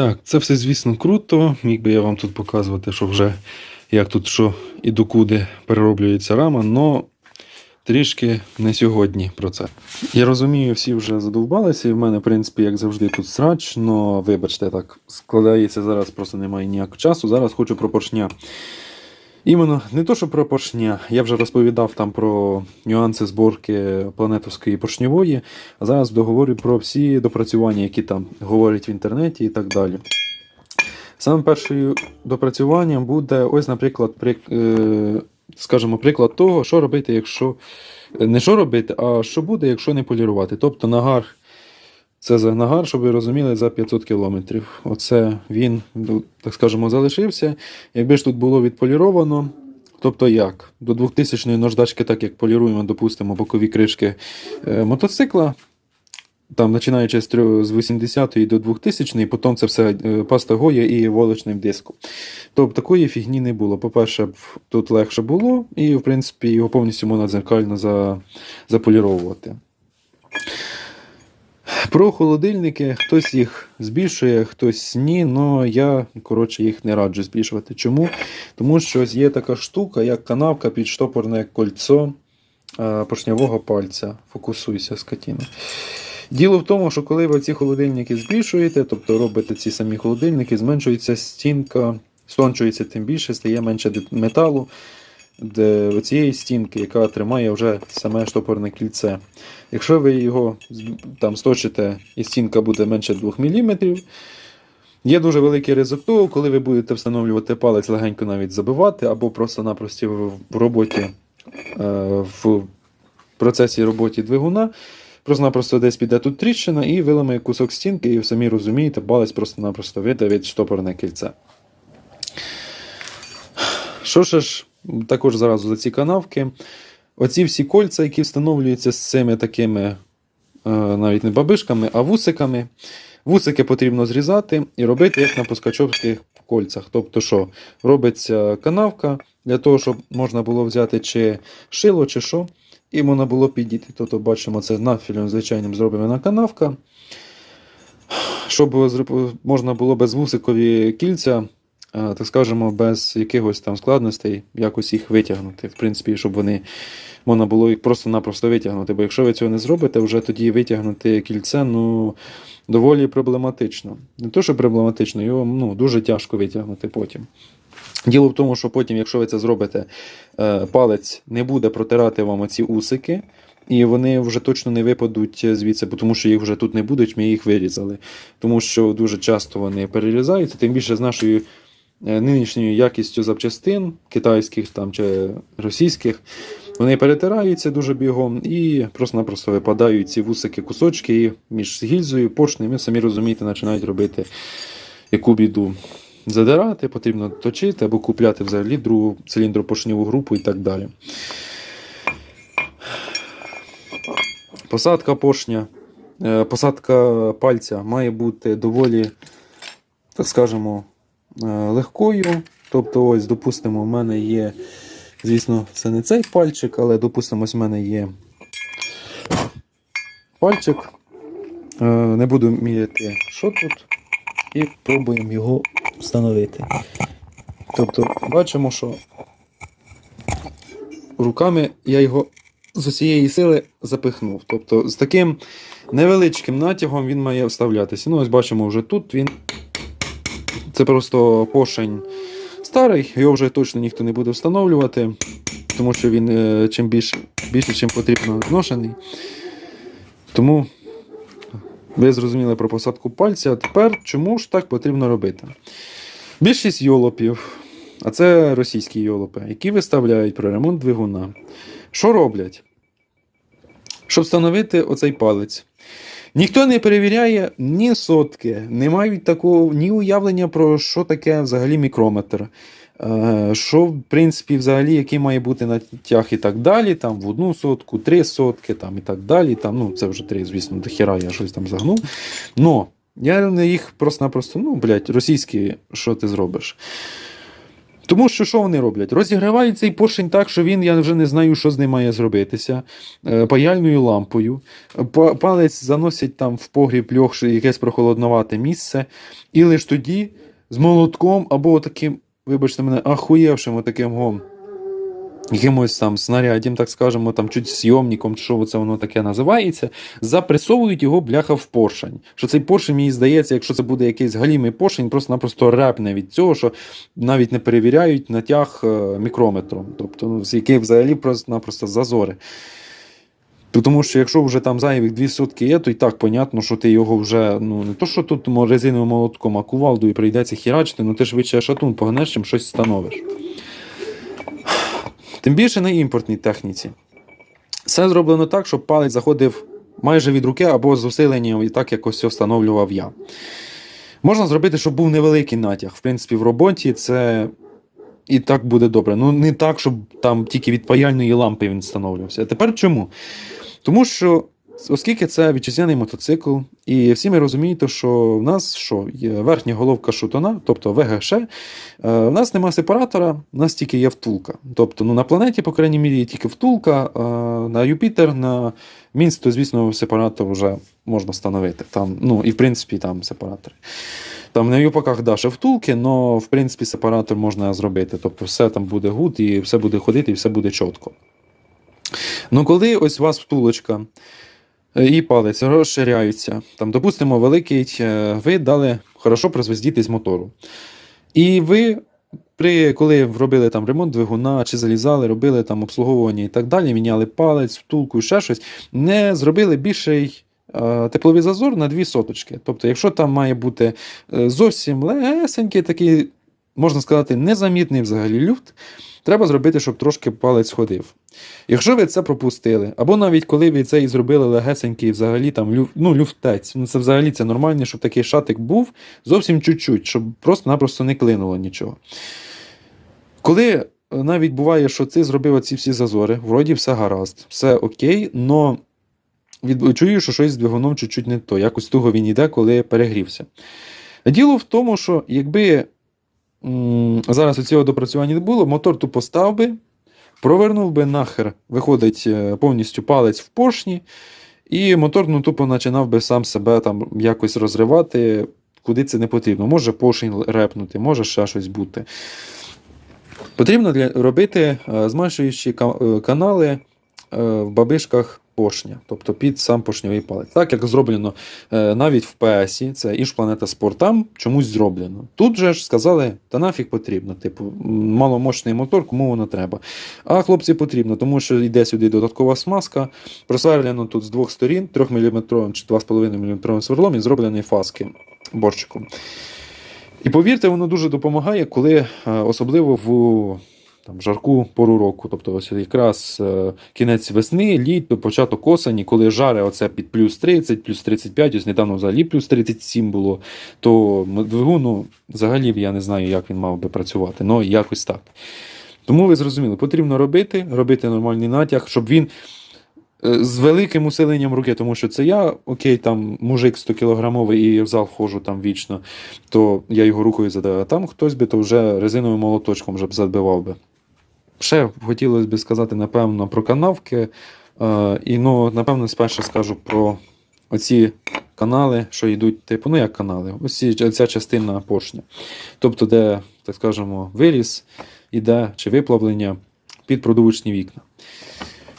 Так, це все, звісно, круто. Міг би я вам тут показувати, що вже як тут що і докуди перероблюється рама, але трішки не сьогодні про це. Я розумію, всі вже задовбалися, і в мене, в принципі, як завжди, тут срач, але вибачте, так складається зараз, просто немає ніякого часу. Зараз хочу про поршня. Іменно не то, що про поршня. Я вже розповідав там про нюанси зборки планетовської поршньової, а зараз договорю про всі допрацювання, які там говорять в інтернеті і так далі. Саме першим допрацюванням буде ось, наприклад, при, е, скажімо, приклад того, що робити, якщо. Не що робити, а що буде, якщо не полірувати. Тобто нагар, це за нагар, щоб ви розуміли, за 500 кілометрів. Оце він, ну, так скажемо, залишився. Якби ж тут було відполіровано, тобто як? До 2000-ї наждачки, так як поліруємо, допустимо, бокові кришки е, мотоцикла. Там, починаючи з 80-ї до 2000-ї, потім це все е, паста Гоя і волочним диском. Тобто такої фігні не було. По-перше, тут легше було, і, в принципі, його повністю можна дзеркально за, заполіровувати. Про холодильники хтось їх збільшує, хтось ні, але я коротше, їх не раджу збільшувати. Чому? Тому що є така штука, як канавка під штопорне кольцо е, поршнявого пальця. Фокусуйся, скотіна. Діло в тому, що коли ви ці холодильники збільшуєте, тобто робите ці самі холодильники, зменшується стінка, стончується тим більше, стає менше металу де цієї стінки, яка тримає вже саме штопорне кільце. Якщо ви його там сточите і стінка буде менше 2 мм, є дуже великий ризик того, коли ви будете встановлювати палець легенько навіть забивати, або просто-напросто в роботі е, в процесі роботи двигуна. Просто-напросто десь піде тут тріщина і виламає кусок стінки, і самі розумієте, палець просто-напросто видавить штопорне кільце. Що ж, також зразу за ці канавки. Оці всі кольця, які встановлюються з цими такими, е, навіть не бабишками, а вусиками. Вусики потрібно зрізати і робити як на пускачовських кольцях. Тобто, що робиться канавка для того, щоб можна було взяти чи шило, чи що, і можна було підійти. Тобто, бачимо, це надфілем звичайним зроблена канавка. Щоб можна було без вусикові кільця так скажемо, без якихось там складностей якось їх витягнути. В принципі, щоб вони можна було їх просто-напросто витягнути. Бо якщо ви цього не зробите, вже тоді витягнути кільце ну, доволі проблематично. Не то, що проблематично, його ну, дуже тяжко витягнути потім. Діло в тому, що потім, якщо ви це зробите, е, палець не буде протирати вам оці усики. І вони вже точно не випадуть звідси, тому що їх вже тут не будуть, ми їх вирізали. Тому що дуже часто вони перерізаються, тим більше з нашою е, нинішньою якістю запчастин, китайських там, чи російських, вони перетираються дуже бігом і просто-напросто випадають ці вусики кусочки і між гільзою, поршнем, ви самі розумієте, починають робити яку біду. Задирати, потрібно точити або купляти взагалі другу циліндропоршневу групу і так далі. Посадка поршня, е, посадка пальця має бути доволі, так скажемо, е, легкою. Тобто, ось, допустимо, в мене є, звісно, це не цей пальчик, але допустимо, ось в мене є пальчик. Е, Не буду міряти, що тут, і пробуємо його встановити. Тобто, бачимо, що руками я його з усієї сили запихнув. Тобто з таким невеличким натягом він має вставлятися. Ну, ось бачимо, вже тут він. Це просто поршень старий, його вже точно ніхто не буде встановлювати, тому що він е, чим більше, більше чим потрібно зношений. Тому ви зрозуміли про посадку пальця. А тепер чому ж так потрібно робити? Більшість йолопів, а це російські йолопи, які виставляють про ремонт двигуна. Що роблять? Щоб встановити оцей палець. Ніхто не перевіряє ні сотки, не мають такого ні уявлення про що таке взагалі мікрометр. Е, Що, в принципі, взагалі, який має бути натяг і так далі, там в одну сотку, три сотки, там і так далі. Там, ну, це вже три, звісно, до хіра я щось там загнув. Но я на їх просто-напросто, ну, блядь, російські, що ти зробиш? Тому що що вони роблять? Розігрівають цей поршень так, що він, я вже не знаю, що з ним має зробитися. е, Паяльною лампою. Палець заносять там в погріб льох, якесь прохолодновате місце. І лише тоді з молотком або таким, вибачте мене, ахуєвшим таким гом. Якимось там снарядом, так скажемо, там чуть зйомником, чи що це воно таке називається, запресовують його бляха в поршень. Що цей поршень, мені здається, якщо це буде якийсь галімий поршень, просто-напросто репне від цього, що навіть не перевіряють натяг е, мікрометром. Тобто, ну, з яких взагалі просто-напросто зазори. Тому що якщо вже там зайвих 2 сотки є, то і так понятно, що ти його вже, ну не то, що тут резиновим молотком, а кувалдою прийдеться хірачити, ну ти швидше шатун погнеш, чим щось встановиш. Тим більше на імпортній техніці. Все зроблено так, щоб палець заходив майже від руки або з усиленням, і так якось встановлював я. Можна зробити, щоб був невеликий натяг. В принципі, в роботі це і так буде добре. Ну, не так, щоб там тільки від паяльної лампи він встановлювався. А тепер чому? Тому що, оскільки це вітчизняний мотоцикл, і всі ми розумієте, що в нас що, є верхня головка шутона, тобто ВГШ, е, в нас нема сепаратора, в нас тільки є втулка. Тобто ну, на планеті, по крайній мірі, є тільки втулка, а на Юпітер, на Мінськ, то, звісно, сепаратор вже можна встановити. Там, ну, і в принципі там сепаратори. Там на юпаках да, втулки, але в принципі сепаратор можна зробити. Тобто все там буде гуд, і все буде ходити, і все буде чітко. Ну, коли ось у вас втулочка е, і палець розширяються, там, допустимо, великий, е, ви дали хорошо призвездіти з мотору. І ви, при, коли робили там ремонт двигуна чи залізали, робили там обслуговування і так далі, міняли палець, втулку ще щось, не зробили більший е, тепловий зазор на дві соточки. Тобто, якщо там має бути е, зовсім легесенький, такий, можна сказати, незамітний взагалі люфт, треба зробити, щоб трошки палець ходив. Якщо ви це пропустили, або навіть коли ви це і зробили легесенький, взагалі там люф, ну, люфтець, ну це взагалі це нормально, щоб такий шатик був зовсім чуть-чуть, щоб просто-напросто не клинуло нічого. Коли е, навіть буває, що ти зробив оці всі зазори, вроді все гаразд, все окей, но від... чую, що щось з двигуном чуть-чуть не то. Якось туго він йде, коли перегрівся. Діло в тому, що якби зараз у цього допрацювання не було, мотор тупо став би, провернув би нахер, виходить е, повністю палець в поршні, і мотор ну, тупо починав би сам себе там якось розривати, куди це не потрібно. Може поршень репнути, може ще щось бути. Потрібно для, робити е, ка- е, канали в бабишках поршня, тобто під сам поршньовий палець. Так як зроблено е, навіть в ПСі, це Іж Планета Спорт, там чомусь зроблено. Тут же ж сказали, та нафіг потрібно, типу, маломощний мотор, кому воно треба. А хлопці потрібно, тому що йде сюди додаткова смазка, просверлено тут з двох сторін, 3 мм чи 2,5 мм сверлом і зроблені фаски борщиком. І повірте, воно дуже допомагає, коли е, особливо в там, жарку пору року, тобто ось якраз е, кінець весни, літо, початок осені, коли жаре оце під плюс 30, плюс 35, ось недавно взагалі плюс 37 було, то м- двигун, ну, взагалі я не знаю, як він мав би працювати, але якось так. Тому ви зрозуміли, потрібно робити, робити нормальний натяг, щоб він е, з великим усиленням руки, тому що це я, окей, там мужик 100 кілограмовий і в зал входжу там вічно, то я його рукою задаю, а там хтось би то вже резиновим молоточком вже б забивав би. Ще хотілося б сказати, напевно, про канавки. Е, і ну, напевно, спершу скажу про оці канали, що йдуть, типу, ну як канали, ось ця частина поршня. Тобто, де, так скажемо, виріз іде чи виплавлення під продувочні вікна.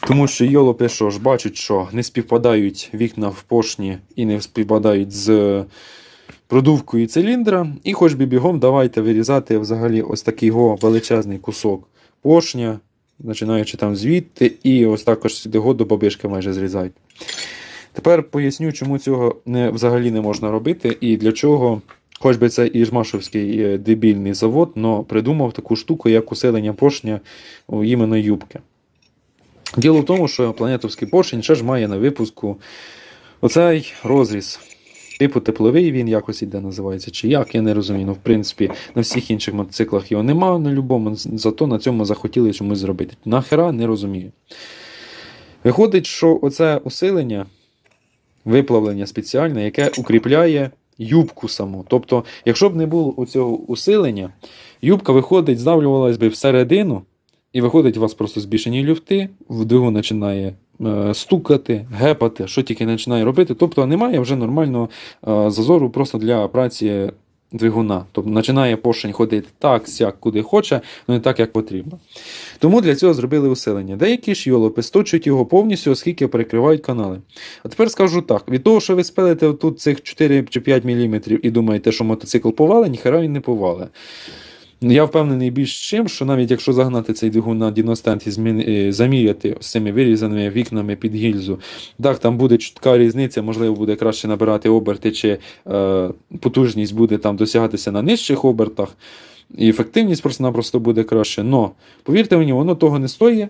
Тому що йолопи що ж бачать, що не співпадають вікна в поршні і не співпадають з продувкою циліндра. І хоч би бігом давайте вирізати взагалі ось такий величезний кусок поршня, починаючи там звідти, і ось також сюди до бабишки майже зрізають. Тепер поясню, чому цього не, взагалі не можна робити і для чого. Хоч би це і Жмашовський е, дебільний завод, но придумав таку штуку, як усилення поршня у іменно юбки. Діло в тому, що планетовський поршень ще ж має на випуску оцей розріз. Типу тепловий він якось іде, називається, чи як, я не розумію. Ну, в принципі, на всіх інших мотоциклах його немає на любому, зато на цьому захотіли чомусь зробити. Нахера не розумію. Виходить, що оце усилення, виплавлення спеціальне, яке укріпляє юбку саму. Тобто, якщо б не було цього усилення, юбка виходить, здавлювалась би всередину, і виходить у вас просто збільшені люфти, в починає стукати, гепати, що тільки починає робити. Тобто немає вже нормального е, зазору просто для праці двигуна. Тобто починає поршень ходити так, сяк, куди хоче, але не так, як потрібно. Тому для цього зробили усилення. Деякі ж йолопи сточують його повністю, оскільки перекривають канали. А тепер скажу так: від того, що ви спилите тут цих 4 чи 5 мм і думаєте, що мотоцикл повале, ніхера він не повале. Я впевнений більш чим, що навіть якщо загнати цей двигун на діностенд і е, заміряти з цими вирізаними вікнами під гільзу, так, там буде чутка різниця, можливо, буде краще набирати оберти, чи е, потужність буде там досягатися на нижчих обертах, і ефективність просто-напросто буде краще. Но повірте мені, воно того не стоїть.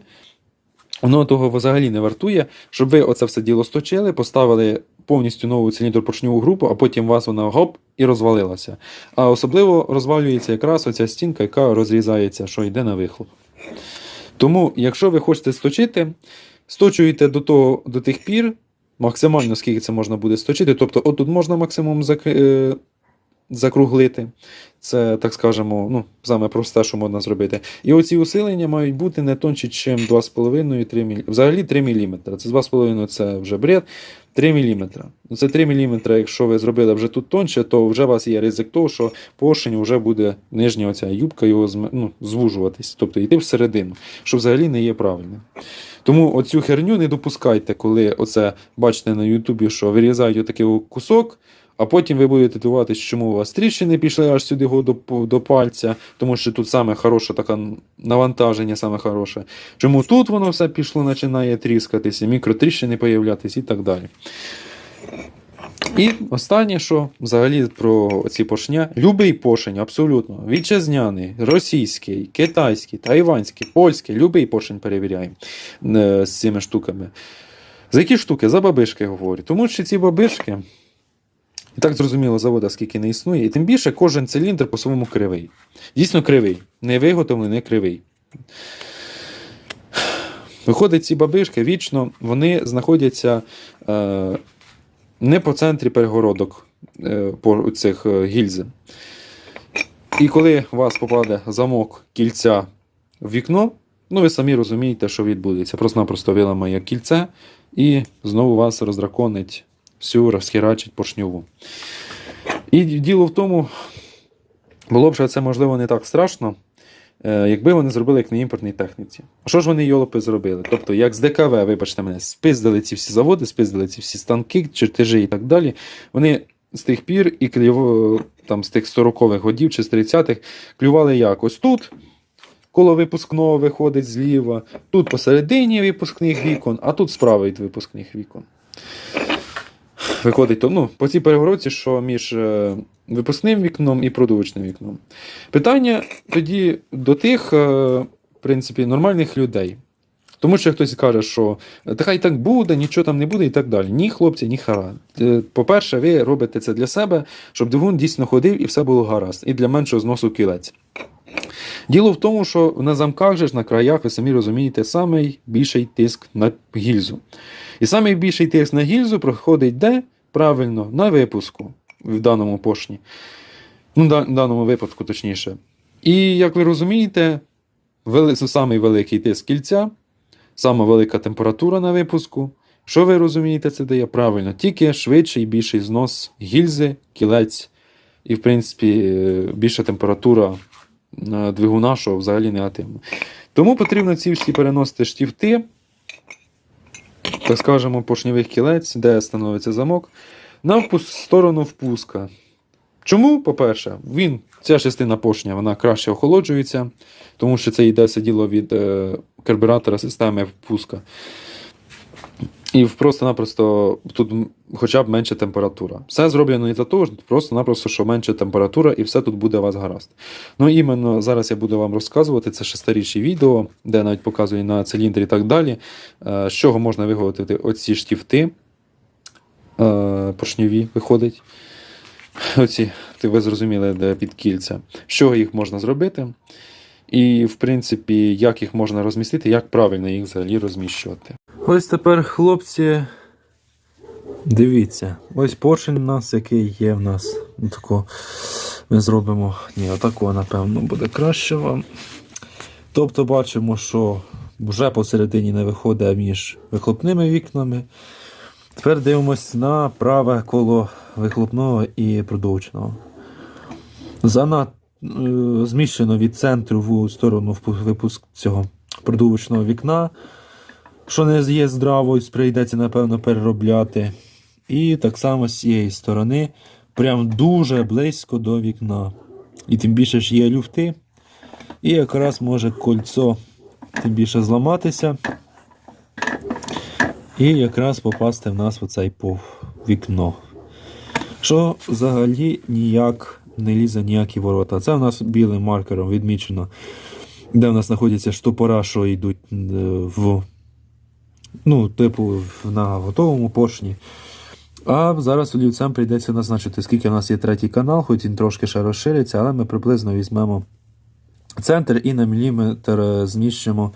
Воно того взагалі не вартує, щоб ви оце все діло сточили, поставили повністю нову циліндропоршньову групу, а потім вас вона гоп і розвалилася. А особливо розвалюється якраз оця стінка, яка розрізається, що йде на вихлоп. Тому, якщо ви хочете сточити, сточуєте до, того, до тих пір, максимально скільки це можна буде сточити. Тобто, отут можна максимум закри... закруглити. Це, так скажемо, ну, саме просте, що можна зробити. І оці усилення мають бути не тонші, ніж 2,5-3 мм. Взагалі 3 мм. Це 2,5 це вже бред. 3 мм. Ну, Це 3 мм, якщо ви зробили вже тут тонше, то вже у вас є ризик того, що поршень вже буде нижня оця юбка його ну, звужуватись, тобто йти всередину, що взагалі не є правильним. Тому оцю херню не допускайте, коли оце бачите на Ютубі, що вирізають отакий кусок, а потім ви будете дивуватися, чому у вас тріщини пішли аж сюди до, до пальця, тому що тут саме хороше таке навантаження, саме хороше. Чому тут воно все пішло, починає тріскатися, мікротріщини появлятися і так далі. І останнє, що взагалі про ці поршня. Любий поршень, абсолютно. Вітчизняний, російський, китайський, тайванський, польський, любий поршень перевіряємо е, з цими штуками. За які штуки? За бабишки говорю. Тому що ці бабишки, і так зрозуміло, завода скільки не існує, і тим більше кожен циліндр по-своєму кривий. Дійсно кривий. Не виготовлений, не кривий. Виходить, ці бабишки вічно вони знаходяться е, не по центрі перегородок е, по цих е, гільзи. І коли у вас попаде замок кільця в вікно, ну ви самі розумієте, що відбудеться. Просто-напросто виламає кільце і знову вас роздраконить всю, розхерачить поршньову. І діло в тому, було б що це можливо не так страшно, е, якби вони зробили як на імпортній техніці. А що ж вони йолопи зробили? Тобто, як з ДКВ, вибачте мене, спиздили ці всі заводи, спиздили ці всі станки, чертежі і так далі. Вони з тих пір і клюв, там, з тих 40-х годів чи з 30-х клювали як? Ось тут. Коло випускного виходить зліва, тут посередині випускних вікон, а тут справа від випускних вікон. Виходить то, ну, по цій перегородці, що між е, випускним вікном і продовичним вікном. Питання тоді до тих, е, в принципі, нормальних людей. Тому що хтось каже, що «Та хай так буде, нічого там не буде і так далі. Ні, хлопці, ні хара. Е, По-перше, ви робите це для себе, щоб двигун дійсно ходив і все було гаразд, і для меншого зносу кілець. Діло в тому, що на замках же ж на краях, ви самі розумієте, самий більший тиск на гільзу. І самий більший тиск на гільзу проходить де? Правильно, на випуску в даному поршні. Ну, в даному випадку, точніше. І як ви розумієте, вели... самий великий тиск кільця, сама велика температура на випуску. Що ви розумієте, це дає правильно? Тільки швидший і більший знос гільзи, кілець, і, в принципі, е, більша температура двигуна, що взагалі негативно. Тому потрібно ці всі переносити штифти, так скажемо, поршньових кілець, де становиться замок, на впуск, сторону впуска. Чому, по-перше, він, ця частина поршня вона краще охолоджується, тому що це йде все діло від е, карбюратора системи впуска. І просто-напросто тут хоча б менша температура. Все зроблено не для того, просто-напросто, що менша температура, і все тут буде у вас гаразд. Ну, іменно зараз я буду вам розказувати, це шестирічні відео, де я навіть показую на циліндрі і так далі, е, з чого можна виготовити оці штифти е, поршньові виходить. Оці, ви зрозуміли, де під кільця. З чого їх можна зробити? І, в принципі, як їх можна розмістити, як правильно їх взагалі розміщувати. Ось тепер, хлопці, Дивіться, ось поршень у нас, який є в нас. Ну, Тако ми зробимо. Ні, отако, напевно, буде краще вам. Тобто бачимо, що вже посередині не виходить між вихлопними вікнами. Тепер дивимось на праве коло вихлопного і продовжного. Занад е, зміщено від центру в сторону випуск цього продовжного вікна, що не є здраво, і прийдеться, напевно, переробляти. І так само з цієї сторони, прям дуже близько до вікна. І тим більше ж є люфти. І якраз може кольцо тим більше зламатися. І якраз попасти в нас в оцей пов вікно. Що взагалі ніяк не лізе ніякі ворота. Це у нас білим маркером відмічено, де в нас знаходяться штопора, що йдуть е, в, ну, типу, на готовому поршні. А зараз олівцем прийдеться назначити, скільки у нас є третій канал, хоч він трошки ще розшириться, але ми приблизно візьмемо центр і на міліметр е, зміщимо.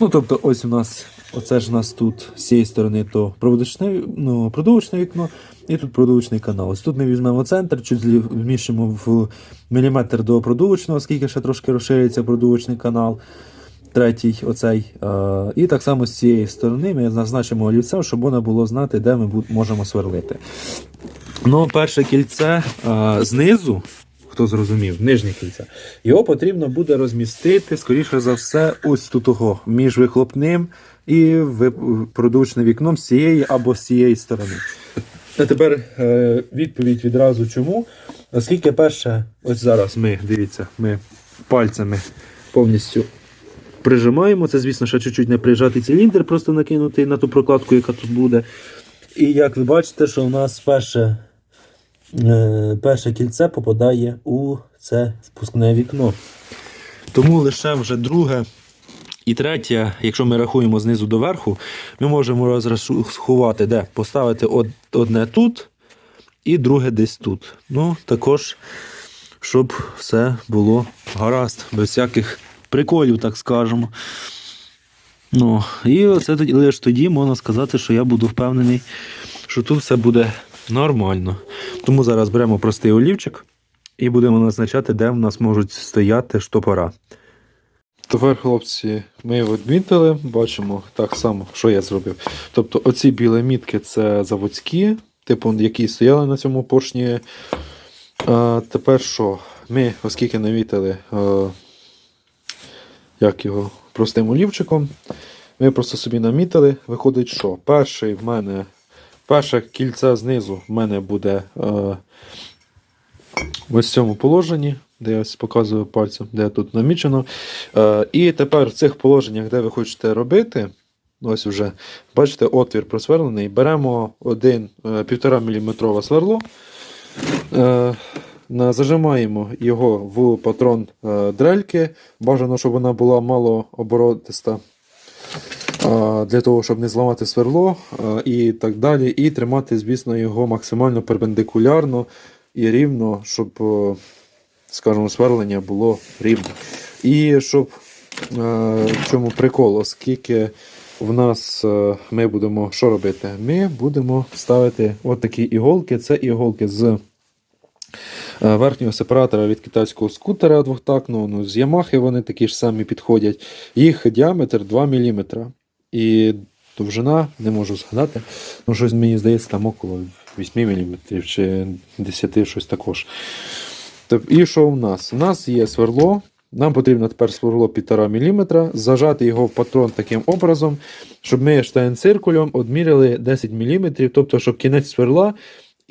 Ну, тобто, ось у нас, оце ж у нас тут з цієї сторони то проводочне, ну, продовжне вікно, і тут продовжний канал. Ось тут ми візьмемо центр, чуть зміщимо в міліметр до продовжного, оскільки ще трошки розшириться продовжний канал. Третій, оцей. Е, і так само з цієї сторони ми назначимо олівцем, щоб можна було знати, де ми можемо сверлити. Ну, перше кільце е, знизу, хто зрозумів, нижнє кільце, його потрібно буде розмістити, скоріше за все, ось тут того, між вихлопним і продувочним вікном з цієї або з цієї сторони. А тепер е, відповідь відразу чому. Оскільки перше, ось зараз ми, дивіться, ми пальцями повністю прижимаємо. Це, звісно, ще чуть-чуть не прижатий циліндр, просто накинутий на ту прокладку, яка тут буде. І як ви бачите, що у нас перше, е, перше кільце попадає у це впускне вікно. Тому лише вже друге і третє, якщо ми рахуємо знизу до верху, ми можемо розрахувати, де поставити одне тут і друге десь тут. Ну, також, щоб все було гаразд, без всяких приколів, так скажемо. Ну, і оце тоді, лише тоді можна сказати, що я буду впевнений, що тут все буде нормально. Тому зараз беремо простий олівчик і будемо назначати, де в нас можуть стояти штопора. Тепер, хлопці, ми відмітили, бачимо так само, що я зробив. Тобто, оці білі мітки це заводські, типу, які стояли на цьому поршні. А, тепер що? Ми, оскільки намітили, е, як його, простим олівчиком, ми просто собі намітили. Виходить, що перший в мене, перше кільце знизу в мене буде е, ось в цьому положенні, де я ось показую пальцем, де тут намічено. Е, і тепер в цих положеннях, де ви хочете робити, ось вже, бачите, отвір просверлений. Беремо один е, 1,5 мм сверло. Е, Зажимаємо його в патрон е, дрельки. Бажано, щоб вона була малооборотиста. е, Для того, щоб не зламати сверло е, і так далі. І тримати, звісно, його максимально перпендикулярно і рівно, щоб, е, скажімо, сверлення було рівно. І щоб е, в чому прикол, оскільки в нас е, ми будемо що робити? Ми будемо ставити от такі іголки. Це іголки з е, верхнього сепаратора від китайського скутера двохтактного. Ну, з Ямахи вони такі ж самі підходять. Їх діаметр 2 мм. І довжина, не можу згадати, ну щось мені здається, там около 8 мм чи 10 щось також. І що у нас? У нас є сверло. Нам потрібно тепер сверло 1,5 мм, зажати його в патрон таким образом, щоб ми штайн-циркулем одміряли 10 мм, тобто, щоб кінець сверла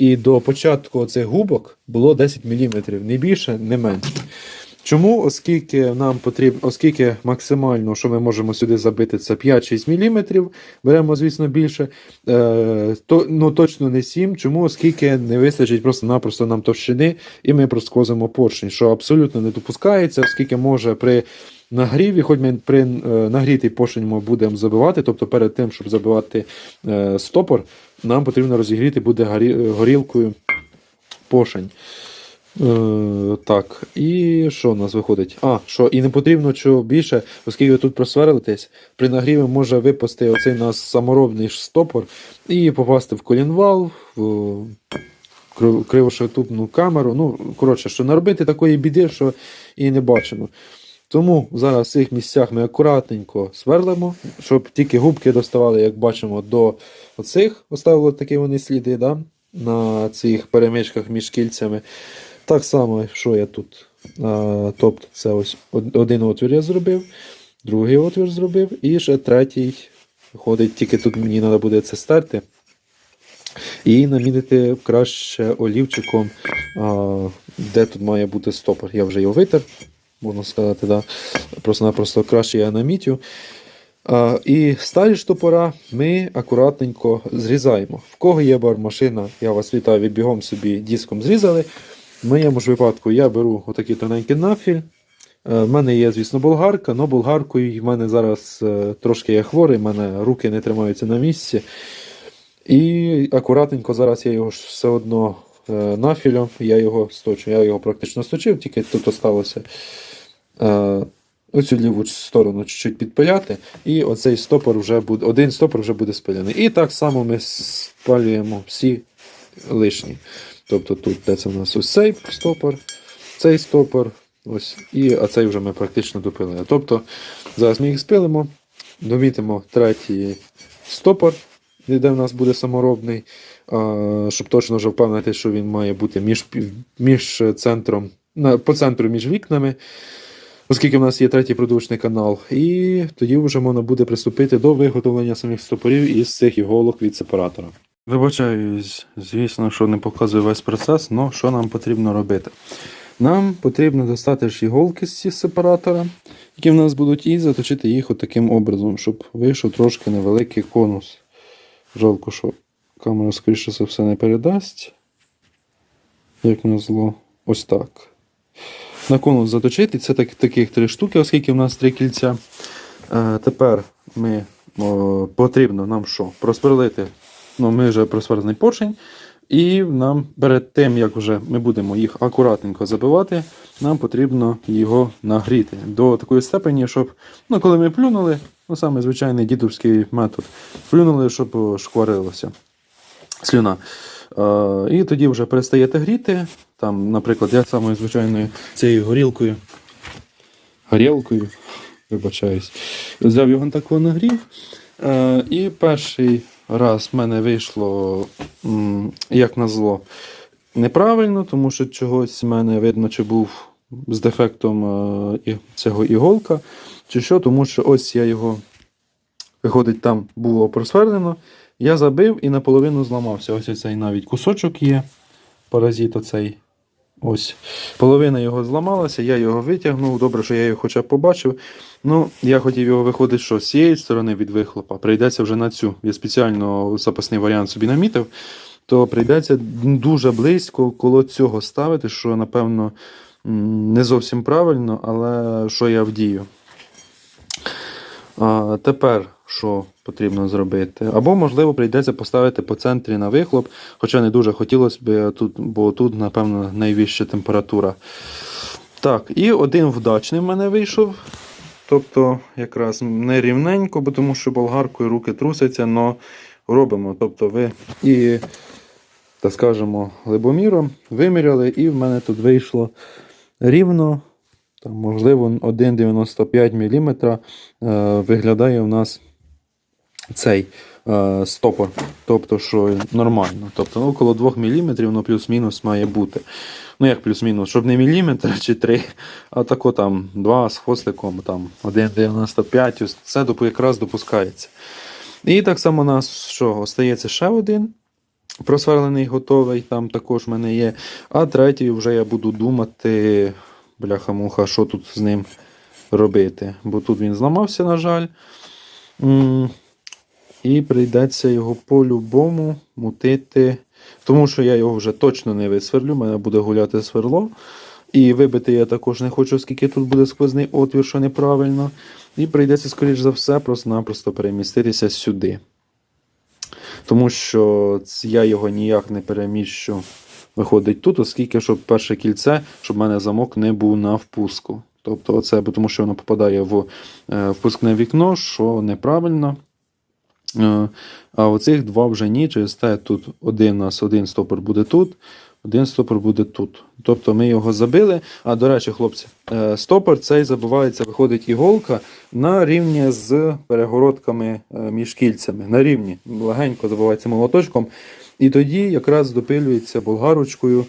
і до початку цих губок було 10 мм, не більше, не менше. Чому? Оскільки нам потрібно, оскільки максимально, що ми можемо сюди забити, це 5-6 мм, беремо, звісно, більше, е, то, ну точно не 7. Чому? Оскільки не вистачить просто-напросто нам товщини, і ми проскозимо поршень, що абсолютно не допускається, оскільки може при нагріві, хоч ми при е, нагрітий поршень ми будемо забивати, тобто перед тим, щоб забивати е, стопор, нам потрібно розігріти буде горілкою поршень. Е, так, і що у нас виходить? А, що і не потрібно чого більше, оскільки ви тут просверлитесь, при нагріві може випасти оцей нас саморобний стопор і попасти в колінвал, в крив- кривошатупну камеру. Ну, коротше, що наробити такої біди, що і не бачимо. Тому зараз в цих місцях ми акуратненько сверлимо, щоб тільки губки доставали, як бачимо, до оцих. Оставили такі вони сліди да? на цих перемичках між кільцями. Так само, що я тут. Тобто, це ось один отвір я зробив, другий отвір зробив, і ще третій. Виходить, тільки тут мені треба буде це стерти. І намінити краще олівчиком, де тут має бути стопор. Я вже його витер, можна сказати, да. просто-напросто краще я намітю. А, і старі штопора ми акуратненько зрізаємо. В кого є бармашина, я вас вітаю, ви бігом собі диском зрізали. В моєму ж випадку я беру отакий тоненький нафіль. Е, В мене є, звісно, болгарка, але болгаркою в мене зараз е, трошки я хворий, в мене руки не тримаються на місці. І акуратненько зараз я його все одно е, нафілем, я його сточу. Я його практично сточив, тільки тут осталося оцю ліву сторону чуть-чуть підпиляти, і оцей стопор вже буде, один стопор вже буде спиляний. І так само ми спалюємо всі лишні. Тобто тут де це у нас ось цей стопор, цей стопор, ось, і а цей вже ми практично допилили. Тобто зараз ми їх спилимо, домітимо третій стопор, де в нас буде саморобний, щоб точно вже впевнити, що він має бути між, між центром, по центру між вікнами. Оскільки в нас є третій продовжний канал, і тоді вже можна буде приступити до виготовлення самих стопорів із цих іголок від сепаратора. Вибачаюсь, звісно, що не показую весь процес, але що нам потрібно робити? Нам потрібно достати ж іголки з сепаратора, які в нас будуть, і заточити їх таким образом, щоб вийшов трошки невеликий конус. Жалко, що камера, скоріше за все, не передасть. Як на зло, ось так. На конус заточити. Це так, таких три штуки, оскільки в нас три кільця. Е, тепер ми о, потрібно нам що? Просверлити. Ну, ми вже просверлений поршень. І нам перед тим, як вже ми будемо їх акуратненько забивати, нам потрібно його нагріти до такої степені, щоб, ну, коли ми плюнули, ну саме звичайний дідовський метод, плюнули, щоб шкварилося слюна. Е, і тоді вже перестаєте гріти. Там, наприклад, я самою звичайною цією горілкою. Горілкою, вибачаюсь. Взяв його так нагрів. Е, і перший раз в мене вийшло, як назло, неправильно, тому що чогось в мене видно, чи був з дефектом е, цього іголка, чи що, тому що ось я його, виходить, там було просверлено. Я забив і наполовину зламався. Ось цей навіть кусочок є. Паразит оцей. Ось. Половина його зламалася, я його витягнув. Добре, що я його хоча б побачив. Ну, я хотів його виходить, що з цієї сторони від вихлопа. Прийдеться вже на цю. Я спеціально запасний варіант собі намітив. То прийдеться дуже близько коло цього ставити, що, напевно, не зовсім правильно, але що я вдію. А, тепер що потрібно зробити? Або, можливо, прийдеться поставити по центрі на вихлоп, хоча не дуже хотілося б тут, бо тут, напевно, найвища температура. Так, і один вдачний в мене вийшов. Тобто, якраз не рівненько, бо тому що болгаркою руки трусяться, але робимо. Тобто, ви і, так скажемо, глибоміром виміряли, і в мене тут вийшло рівно там, можливо, 1,95 мм е, виглядає у нас цей е, стопор. Тобто, що нормально. Тобто, ну, около 2 мм, ну, плюс-мінус має бути. Ну, як плюс-мінус, щоб не міліметр чи 3, а тако там 2 з хвостиком, там 1,95, це якраз допускається. І так само у нас що, остається ще один. Просверлений готовий, там також в мене є. А третій вже я буду думати, бляха-муха, що тут з ним робити. Бо тут він зламався, на жаль. І прийдеться його по-любому мутити. Тому що я його вже точно не висверлю, в мене буде гуляти сверло. І вибити я також не хочу, оскільки тут буде сквозний отвір, що неправильно. І прийдеться, скоріш за все, просто-напросто переміститися сюди. Тому що я його ніяк не переміщу виходить тут, оскільки щоб перше кільце, щоб в мене замок не був на впуску. Тобто, бо тому що воно попадає в е, впускне вікно, що неправильно. Е, А оцих два вже ні, через те тут один у нас один стопор буде тут, один стопор буде тут. Тобто ми його забили. А до речі, хлопці, е, стопор цей забивається, виходить іголка на рівні з перегородками е, між кільцями. На рівні. Легенько забивається молоточком. І тоді якраз допилюється болгарочкою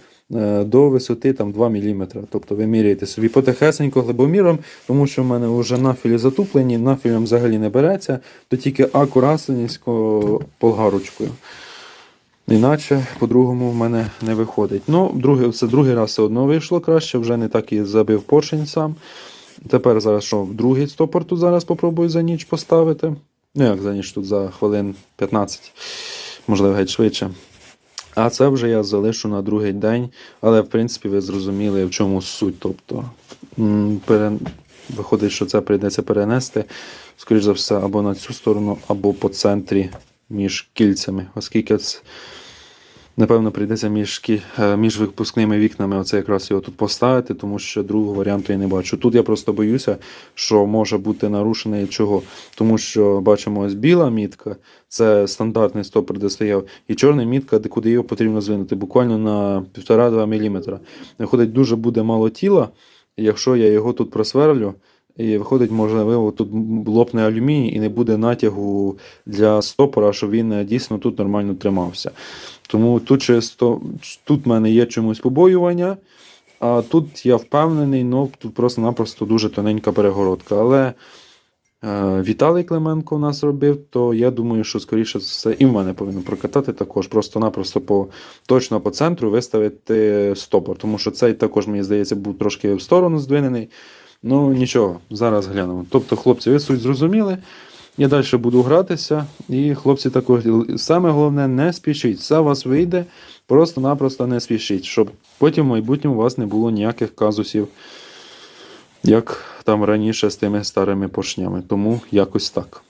до висоти там, 2 мм. Тобто ви міряєте собі потихесенько глибоміром, тому що в мене вже нафілі затуплені, нафілем взагалі не береться, то тільки акуратненько болгарочкою. Іначе по-другому в мене не виходить. Ну, другий, це другий раз все одно вийшло краще, вже не так і забив поршень сам. Тепер зараз що, другий стопор тут зараз попробую за ніч поставити. Ну, як за ніч тут за хвилин 15, можливо, геть швидше. А це вже я залишу на другий день, але в принципі ви зрозуміли, в чому суть. Тобто, пере... виходить, що це прийдеться перенести, скоріш за все, або на цю сторону, або по центрі між кільцями, оскільки це, напевно прийдеться між, е, між випускними вікнами оце якраз його тут поставити, тому що другого варіанту я не бачу. Тут я просто боюся, що може бути нарушений чого. Тому що бачимо ось біла мітка, це стандартний стопор, де і чорна мітка, де куди його потрібно звинути, буквально на 1,5-2 мм. Виходить, дуже буде мало тіла, якщо я його тут просверлю. І виходить, можливо, тут лопне алюміній і не буде натягу для стопора, щоб він е, дійсно тут нормально тримався. Тому тут чисто, тут в мене є чомусь побоювання, а тут я впевнений, ну тут просто-напросто дуже тоненька перегородка. Але е, Віталій Клименко у нас робив, то я думаю, що скоріше все і в мене повинно прокатати також. Просто-напросто по, точно по центру виставити стопор. Тому що цей також, мені здається, був трошки в сторону здвинений. Ну нічого, зараз глянемо. Тобто, хлопці, ви суть зрозуміли. Я далі буду гратися, і хлопці також. Саме головне, не спішіть. Все у вас вийде, просто-напросто не спішіть, щоб потім в майбутньому у вас не було ніяких казусів, як там раніше з тими старими поршнями. Тому якось так.